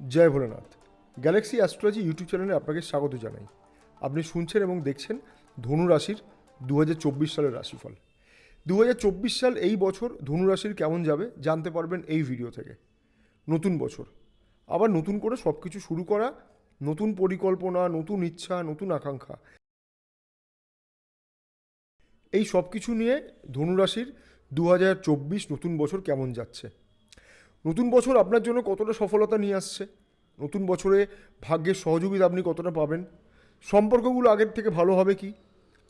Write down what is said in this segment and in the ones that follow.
জয় Bholenath. Galaxy astrology YouTube চ্যানেলে আপনাকে স্বাগত জানাই। আপনি শুনছেন এবং দেখছেন ধনু রাশির দু হাজার চব্বিশ সালের রাশিফল। দু হাজার চব্বিশ সাল এই বছর ধনু রাশির কেমন যাবে জানতে পারবেন এই ভিডিও থেকে। নতুন বছর। আবার নতুন করে সব কিছু শুরু করা, নতুন পরিকল্পনা, নতুন ইচ্ছা, নতুন আকাঙ্ক্ষা। এই সব কিছু নিয়ে ধনুরাশির দু হাজার চব্বিশ নতুন বছর কেমন যাচ্ছে? নতুন বছর আপনার জন্য কতটা সফলতা নিয়ে আসছে? নতুন বছরে ভাগ্যের সহযোগিতা আপনি কতটা পাবেন? সম্পর্কগুলো আগের থেকে ভালো হবে কি?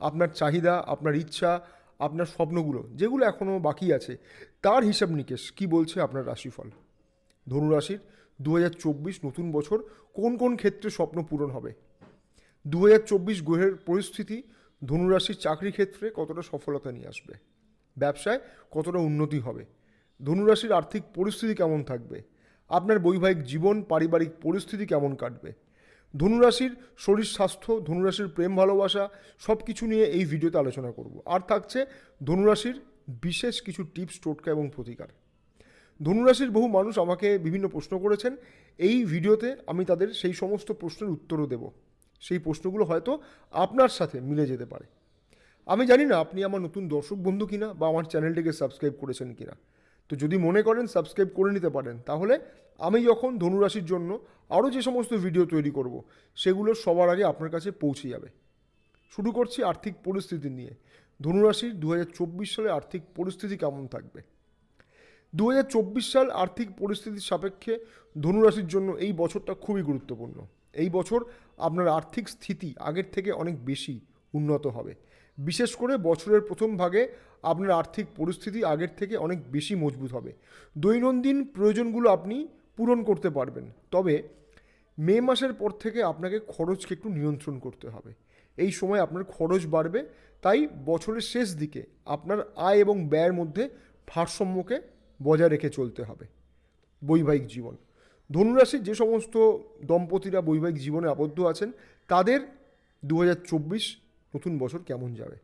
আপনার চাহিদা, আপনার ইচ্ছা, আপনার স্বপ্নগুলো যেগুলো এখনও বাকি আছে, তার হিসাব নিকেশ কী বলছে আপনার রাশিফল? ধনুরাশির দু হাজার চব্বিশ নতুন বছর কোন কোন ক্ষেত্রে স্বপ্ন পূরণ হবে? দু হাজার চব্বিশ গ্রহের পরিস্থিতি ধনুরাশির চাকরি ক্ষেত্রে কতটা সফলতা নিয়ে আসবে? ব্যবসায় কতটা উন্নতি হবে? ধনুরাশির আর্থিক পরিস্থিতি কেমন থাকবে? আপনার বৈবাহিক জীবন, পারিবারিক পরিস্থিতি কেমন কাটবে? ধনুরাশির শরীর স্বাস্থ্য, ধনুরাশির প্রেম ভালোবাসা সব কিছু নিয়ে এই ভিডিওতে আলোচনা করব। আর থাকছে ধনুরাশির বিশেষ কিছু টিপস, টোটকা এবং প্রতিকার। ধনুরাশির বহু মানুষ আমাকে বিভিন্ন প্রশ্ন করেছেন। এই ভিডিওতে আমি তাদের সেই সমস্ত প্রশ্নের উত্তরও দেব। সেই প্রশ্নগুলো হয়তো আপনার সাথে মিলে যেতে পারে। আমি জানি না আপনি আমার নতুন দর্শক বন্ধু কিনা বা আমার চ্যানেলটিকে সাবস্ক্রাইব করেছেন কিনা। তো যদি মনে করেন সাবস্ক্রাইব করে নিতে পারেন, তাহলে আমি যখন ধনুরাশির জন্য আরও যে সমস্ত ভিডিও তৈরি করব, সেগুলো সবার আগে আপনার কাছে পৌঁছে যাবে। শুরু করছি আর্থিক পরিস্থিতি নিয়ে। ধনুরাশির দু হাজার চব্বিশ সালে আর্থিক পরিস্থিতি কেমন থাকবে? দু হাজার চব্বিশ সাল আর্থিক পরিস্থিতির সাপেক্ষে ধনুরাশির জন্য এই বছরটা খুবই গুরুত্বপূর্ণ। এই বছর আপনার আর্থিক স্থিতি আগের থেকে অনেক বেশি উন্নত হবে। বিশেষ করে বছরের প্রথম ভাগে আপনার আর্থিক পরিস্থিতি আগের থেকে অনেক বেশি মজবুত হবে। দৈনন্দিন প্রয়োজনগুলো আপনি পূরণ করতে পারবেন। তবে মে মাসের পর থেকে আপনাকে খরচকে একটু নিয়ন্ত্রণ করতে হবে। এই সময় আপনার খরচ বাড়বে, তাই বছরের শেষ দিকে আপনার আয় এবং ব্যয়ের মধ্যে ভারসাম্যকে বজায় রেখে চলতে হবে। বৈবাহিক জীবন। ধনুরাশির যে সমস্ত দম্পতিরা বৈবাহিক জীবনে আবদ্ধ আছেন, তাদের দু হাজার চব্বিশ নতুন বছর কেমন যাবে?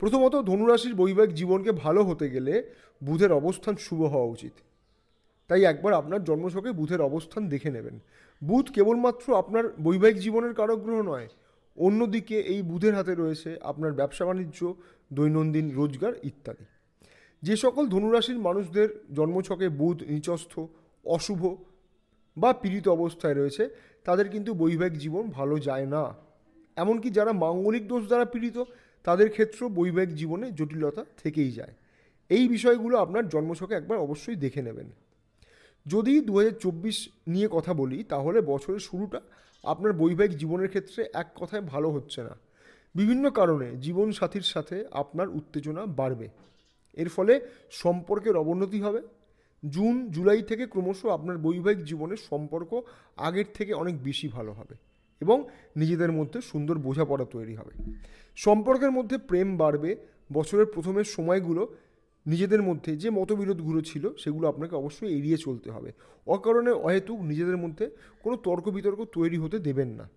প্রথমত ধনুরাশির বৈবাহিক জীবনকে ভালো হতে গেলে বুধের অবস্থান শুভ হওয়া উচিত। তাই একবার আপনার জন্মছকে বুধের অবস্থান দেখে নেবেন। বুধ কেবলমাত্র আপনার বৈবাহিক জীবনের কারগ্রহ নয়, অন্যদিকে এই বুধের হাতে রয়েছে আপনার ব্যবসা বাণিজ্য, দৈনন্দিন রোজগার ইত্যাদি। যে সকল ধনুরাশির মানুষদের জন্মছকে বুধ নিচস্থ, অশুভ বা পীড়িত অবস্থায় রয়েছে, তাদের কিন্তু বৈবাহিক জীবন ভালো যায় না। এমনকি যারা মাঙ্গলিক দোষ দ্বারা পীড়িত, তাদের ক্ষেত্রেও বৈবাহিক জীবনে জটিলতা থেকেই যায়। এই বিষয়গুলো আপনার জন্মছকে একবার অবশ্যই দেখে নেবেন। যদি দু হাজার চব্বিশ নিয়ে কথা বলি, তাহলে বছরের শুরুটা আপনার বৈবাহিক জীবনের ক্ষেত্রে এক কথায় ভালো হচ্ছে না। বিভিন্ন কারণে জীবনসাথীর সাথে আপনার উত্তেজনা বাড়বে। এর ফলে সম্পর্কের অবনতি হবে। জুন, জুলাই থেকে ক্রমশ আপনার বৈবাহিক জীবনের সম্পর্ক আগের থেকে অনেক বেশি ভালো হবে। এবং নিজেদের মধ্যে সুন্দর বোঝাপড়া তৈরি হবে। সম্পর্কের মধ্যে প্রেম বাড়বে, বছরের প্রথমের সময়গুলো নিজেদের মধ্যে যে মতবিরোধগুলো ছিল সেগুলো আপনাকে অবশ্যই এড়িয়ে চলতে হবে। অকারণে অহেতুক নিজেদের মধ্যে কোনো তর্ক বিতর্ক তৈরি হতে দেবেন না।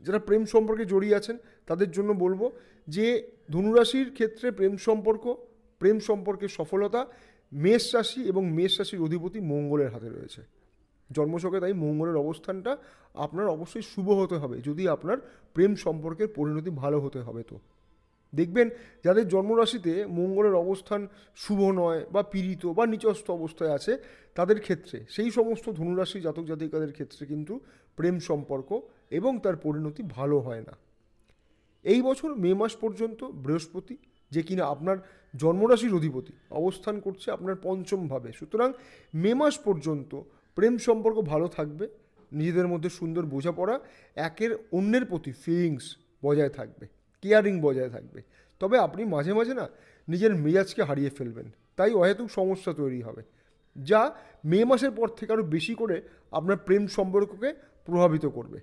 যারা প্রেম সম্পর্কে জড়িয়ে আছেন, তাদের জন্য বলব যে ধনুরাশির ক্ষেত্রে প্রেম সম্পর্ক, প্রেম সম্পর্কে সফলতা, মেষ রাশি এবং মেষ রাশির অধিপতি মঙ্গলের হাতে রয়েছে। জন্মছকে তাই মঙ্গলের অবস্থানটা আপনার অবশ্যই শুভ হতে হবে, যদি আপনার প্রেম সম্পর্কের পরিণতি ভালো হতে হবে তো। দেখবেন যাদের জন্মরাশিতে মঙ্গলের অবস্থান শুভ নয় বা পীড়িত বা নিচস্থ অবস্থায় আছে, তাদের ক্ষেত্রে, সেই সমস্ত ধনুরাশি জাতক জাতিকাদের ক্ষেত্রে কিন্তু প্রেম সম্পর্ক এবং তার পরিণতি ভালো হয় না। এই বছর মে মাস পর্যন্ত বৃহস্পতি, যে কিনা আপনার জন্মরাশির অধিপতি, অবস্থান করছে আপনার পঞ্চমভাবে। সুতরাং মে মাস পর্যন্ত প্রেম সম্পর্ক ভালো থাকবে, নিজেদের মধ্যে সুন্দর বোঝাপড়া, একের অন্যের প্রতি ফিলিংস বজায় থাকবে কেয়ারিং বজায় থাকবে। তবে আপনি মাঝে মাঝে না নিজের মেজাজকে হারিয়ে ফেলবেন, তাই অহেতুক সমস্যা তৈরি হবে, যা মে মাসের পর থেকে আরও বেশি করে আপনার প্রেম সম্পর্ককে প্রভাবিত করবে।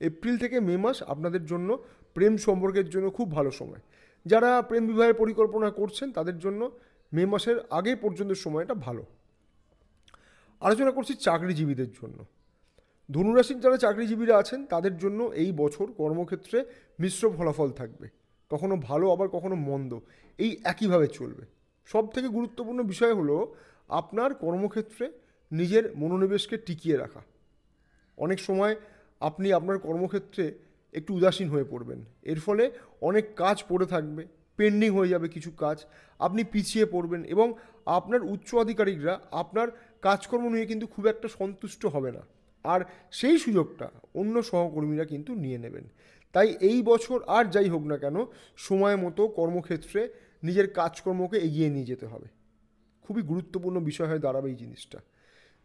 এপ্রিল থেকে মে মাস আপনাদের জন্য প্রেম সম্পর্কের জন্য খুব ভালো সময়। যারা প্রেম বিবাহের পরিকল্পনা করছেন, তাদের জন্য মে মাসের আগে পর্যন্ত সময়টা ভালো। আলোচনা করছি চাকরিজীবীদের জন্য। ধনুরাশির যারা চাকরিজীবীরা আছেন, তাদের জন্য এই বছর কর্মক্ষেত্রে মিশ্র ফলাফল থাকবে। কখনো ভালো, আবার কখনো মন্দ। এই একইভাবে চলবে। সব থেকে গুরুত্বপূর্ণ বিষয় হলো আপনার কর্মক্ষেত্রে নিজের মনোনিবেশকে টিকিয়ে রাখা। অনেক সময় আপনি আপনার কর্মক্ষেত্রে একটু উদাসীন হয়ে পড়বেন। এর ফলে অনেক কাজ পড়ে থাকবে, পেন্ডিং হয়ে যাবে কিছু কাজ, আপনি পিছিয়ে পড়বেন এবং আপনার উচ্চ আধিকারিকরা আপনার কাজকর্ম নিয়ে কিন্তু খুব একটা সন্তুষ্ট হবে না। আর সেই সুযোগটা অন্য সহকর্মীরা কিন্তু নিয়ে নেবেন। তাই এই বছর আর যাই হোক না কেন, সময় মতো কর্মক্ষেত্রে নিজের কাজকর্মকে এগিয়ে নিয়ে যেতে হবে। খুবই গুরুত্বপূর্ণ বিষয় হয়ে দাঁড়াবে এই জিনিসটা।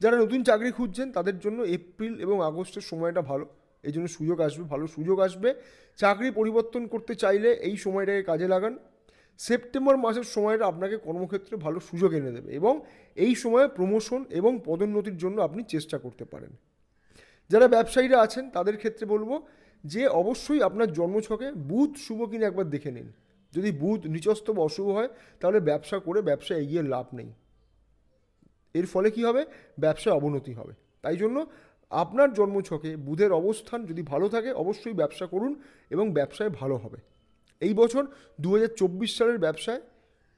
যারা নতুন চাকরি খুঁজছেন, তাদের জন্য এপ্রিল এবং আগস্টের সময়টা ভালো। এই জন্য সুযোগ আসবে, ভালো সুযোগ আসবে। চাকরি পরিবর্তন করতে চাইলে এই সময়টাকে কাজে লাগান। সেপ্টেম্বর মাসের সময়টা আপনাকে কর্মক্ষেত্রে ভালো সুযোগ এনে দেবে এবং এই সময়ে প্রমোশন এবং পদোন্নতির জন্য আপনি চেষ্টা করতে পারেন। যারা ব্যবসায়ীরা আছেন, তাদের ক্ষেত্রে বলব যে অবশ্যই আপনার জন্মছকে বুধ শুভ কিনা একবার দেখে নিন। যদি বুধ নিচস্থ বা অশুভ হয়, তাহলে ব্যবসা করে ব্যবসা এগিয়ে লাভ নেই। এর ফলে কি হবে? ব্যবসায় অবনতি হবে। তাই জন্য আপনার জন্মছকে বুধের অবস্থান যদি ভালো থাকে, অবশ্যই ব্যবসা করুন এবং ব্যবসায় ভালো হবে। এই বছর দু হাজার চব্বিশ সালের ব্যবসায়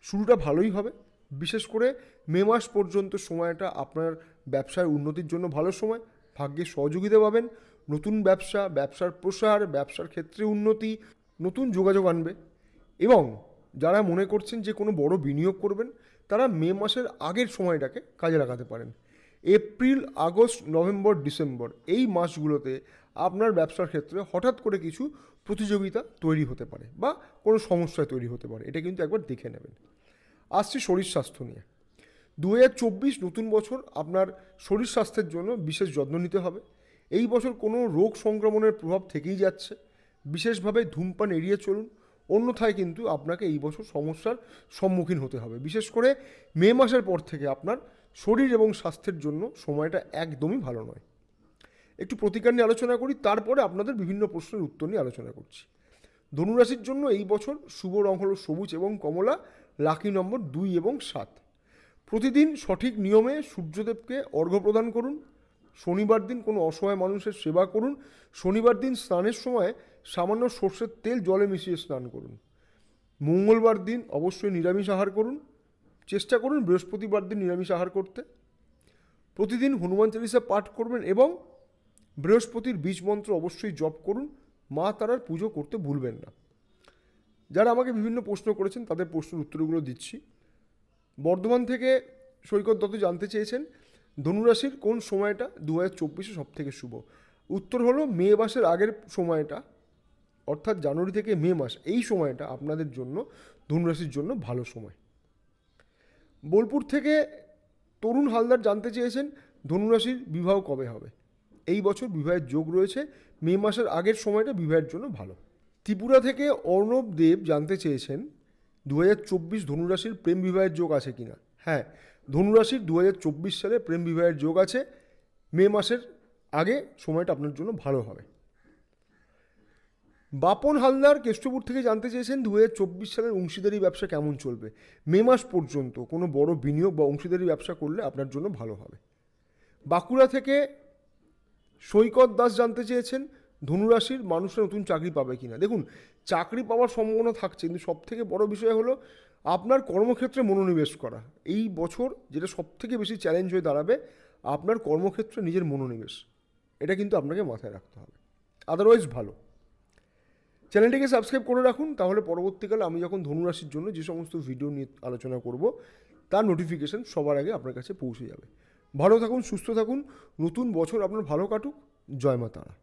শুরুটা ভালোই হবে। বিশেষ করে মে মাস পর্যন্ত সময়টা আপনার ব্যবসার উন্নতির জন্য ভালো সময়। ভাগ্যে সহযোগিতা পাবেন। নতুন ব্যবসা, ব্যবসার প্রসার, ব্যবসার ক্ষেত্রে উন্নতি, নতুন যোগাযোগ আনবে এবং যারা মনে করছেন যে কোনো বড় বিনিয়োগ করবেন, তারা মে মাসের আগের সময়টাকে কাজে লাগাতে পারেন। এপ্রিল, আগস্ট, নভেম্বর, ডিসেম্বর এই মাসগুলোতে আপনার ব্যবসার ক্ষেত্রে হঠাৎ করে কিছু প্রতিযোগিতা তৈরি হতে পারে বা কোনো সমস্যা তৈরি হতে পারে, এটা কিন্তু একবার দেখে নেবেন। আসছি শরীর স্বাস্থ্য নিয়ে। দু চব্বিশ নতুন বছর আপনার শরীর স্বাস্থ্যের জন্য বিশেষ যত্ন নিতে হবে। এই বছর কোনো রোগ সংক্রমণের প্রভাব থেকেই যাচ্ছে। বিশেষভাবে ধূমপান এড়িয়ে চলুন, অন্যথায় কিন্তু আপনাকে এই বছর সমস্যার সম্মুখীন হতে হবে। বিশেষ করে মে মাসের পর থেকে আপনার শরীর এবং স্বাস্থ্যের জন্য সময়টা একদমই ভালো নয়। একটু প্রতিকার নিয়ে আলোচনা করি, তারপরে আপনাদের বিভিন্ন প্রশ্নের উত্তর নিয়ে আলোচনা করছি। ধনুরাশির জন্য এই বছর শুভ রং হলো সবুজ এবং কমলা, লাকি নম্বর দুই এবং সাত। প্রতিদিন সঠিক নিয়মে সূর্যদেবকে অর্ঘ্য প্রদান করুন। শনিবার দিন কোনো অসহায় মানুষের সেবা করুন। শনিবার দিন স্নানের সময় সামান্য সর্ষের তেল জলে মিশিয়ে স্নান করুন। মঙ্গলবার দিন অবশ্যই নিরামিষ আহার করুন। চেষ্টা করুন বৃহস্পতিবার দিন নিরামিষ আহার করতে। প্রতিদিন হনুমান চালিসা পাঠ করবেন এবং বৃহস্পতির বীজ মন্ত্র অবশ্যই জপ করুন, মা তারার পুজো করতে ভুলবেন না। যারা আমাকে বিভিন্ন প্রশ্ন করেছেন, তাদের প্রশ্নের উত্তরগুলো দিচ্ছি। বর্ধমান থেকে সৈকত দত্ত জানতে চেয়েছেন, ধনুরাশির কোন সময়টা দু হাজার চব্বিশে সব থেকে শুভ? উত্তর হলো, মে মাসের আগের সময়টা, অর্থাৎ জানুয়ারি থেকে মে মাস, এই সময়টা আপনাদের জন্য, ধনুরাশির জন্য ভালো সময়। বোলপুর থেকে তরুণ হালদার জানতে চেয়েছেন, ধনুরাশির বিবাহ কবে হবে? এই বছর বিবাহের যোগ রয়েছে। মে মাসের আগের সময়টা বিবাহের জন্য ভালো। ত্রিপুরা থেকে অর্ণব দেব জানতে চেয়েছেন দু হাজার চব্বিশ ধনুরাশির প্রেম বিবাহের যোগ আছে কিনা? হ্যাঁ ধনুরাশির দু হাজার চব্বিশ সালে প্রেম বিবাহের যোগ আছে। মে মাসের আগে সময়টা আপনার জন্য ভালো হবে। বাপন হালদার কেষ্টপুর থেকে জানতে চেয়েছেন দু চব্বিশ সালের অংশীদারি ব্যবসা কেমন চলবে? মে মাস পর্যন্ত কোনো বড় বিনিয়োগ বা অংশীদারি ব্যবসা করলে আপনার জন্য ভালো হবে। বাঁকুড়া থেকে সৈকত দাস জানতে চেয়েছেন ধনুরাশির মানুষের নতুন চাকরি পাবে কিনা। দেখুন, চাকরি পাওয়ার সম্ভাবনা থাকছে, কিন্তু সব থেকে বড় বিষয় হলো আপনার কর্মক্ষেত্রে মনোনিবেশ করা। এই বছর যেটা সব থেকে বেশি চ্যালেঞ্জ হয়ে দাঁড়াবে, আপনার কর্মক্ষেত্রে নিজের মনোনিবেশ। এটা কিন্তু আপনাকে মাথায় রাখতে হবে। আদারওয়াইজ ভালো। চ্যানেলটিকে সাবস্ক্রাইব করে রাখুন, তাহলে পরবর্তীকালে আমি যখন ধনুরাশির জন্য যে সমস্ত ভিডিও নিয়ে আলোচনা করব, তার নোটিফিকেশন সবার আগে আপনার কাছে পৌঁছে যাবে। ভালো থাকুন সুস্থ থাকুন। নতুন বছর আপনার ভালো কাটুক। জয় মা